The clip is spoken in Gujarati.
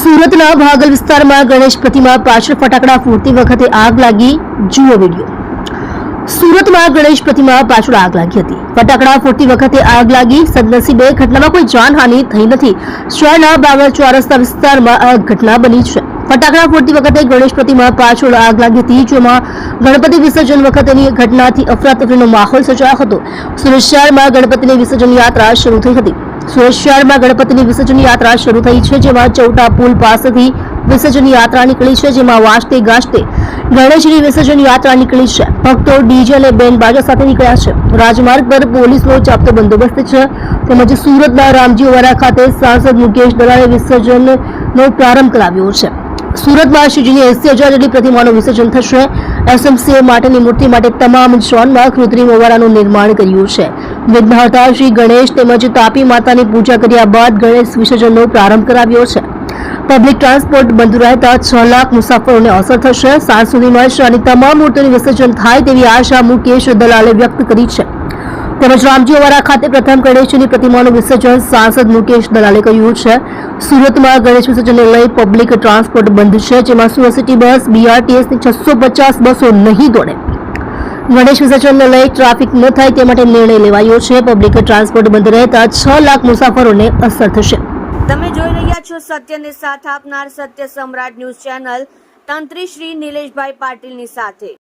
સુરતના ભાગલ વિસ્તારમાં ગણેશ પ્રતિમા પાછળ ફટાકડા ફૂટતી વખતે આગ લાગી. જુઓ વીડિયો. સુરતમાં ગણેશ પ્રતિમા પાછળ આગ લાગી હતી. ફટાકડા ફૂટતી વખતે આગ લાગી. સદનસીબે ઘટનામાં કોઈ જાનહાનિ થઈ નથી. શહેરના બાવળ ચોરસ્તા વિસ્તારમાં આ ઘટના બની છે. ફટાકડા ફૂટતી વખતે ગણેશ પ્રતિમા પાછળ આગ લાગી હતી, જેમાં ગણપતિ વિસર્જન વખતેની ઘટનાથી અફરાતફરીનો માહોલ સર્જાયો હતો. સુરત શહેરમાં ગણપતિની વિસર્જન યાત્રા શરૂ થઈ હતી. સુરત ગણપતિની વિસર્જન યાત્રા શરૂ થઈ છે, જેમાં ચૌટા પુલ પાસેથી વિસર્જન યાત્રા નીકળી છે, જેમાં વાજતે ગાજતે ગણેશની વિસર્જન યાત્રા નીકળી છે. ભક્તો, ડીજે અને બેન્ડ બાજા સાથે નીકળ્યા છે. રાજમાર્ગ પર પોલીસનો ચાપતો બંદોબસ્ત છે. તેમજ સુરતના રામજીવાડા ખાતે સાંસદ મુકેશ દલાલે વિસર્જનનો પ્રારંભ કરાવ્યો છે. સુરતમાં શ્રીજીની એસી હજાર જેટલી પ્રતિમાનું વિસર્જન થશે. એસએમસીએ માટેની મૂર્તિ માટે તમામ ઝોનમાં કૃત્રિમ ઓવારાનું નિર્માણ કર્યું છે. વિઘ્નહર્તા શ્રી ગણેશ તેમજ તાપી માતાની પૂજા કર્યા બાદ ગણેશ વિસર્જનનો પ્રારંભ કરાવ્યો છે. પબ્લિક ટ્રાન્સપોર્ટ બંધ રહેતા છ લાખ મુસાફરોને અસર થશે. સાંજ સુધીમાં શહેરની તમામ મૂર્તિઓનું વિસર્જન થાય તેવી આશા મુકેશ દલાલે વ્યક્ત કરી છે. તેમજ રામજીવાડા ખાતે પ્રથમ ગણેશજીની પ્રતિમાનું વિસર્જન સાંસદ મુકેશ દલાલે કર્યું છે. સુરતમાં ગણેશ વિસર્જનને લઈ પબ્લિક ટ્રાન્સપોર્ટ બંધ છે, જેમાં સુરત સિટી બસ બીઆરટીએસની છસો પચાસ બસો નહીં દોડે. ગણેશ વિસર્જનને લઈ ટ્રાફિક ન થાય તે માટે નિર્ણય લેવાયો છે. પબ્લિક ટ્રાન્સપોર્ટ બંધ રહેતા છ લાખ મુસાફરોને અસર થશે. તમે જોઈ રહ્યા છો સત્યને સાથ આપનાર સત્ય સમ્રાટ ન્યૂઝ ચેનલ તંત્રી શ્રી નિલેશભાઈ પાટીલની સાથે.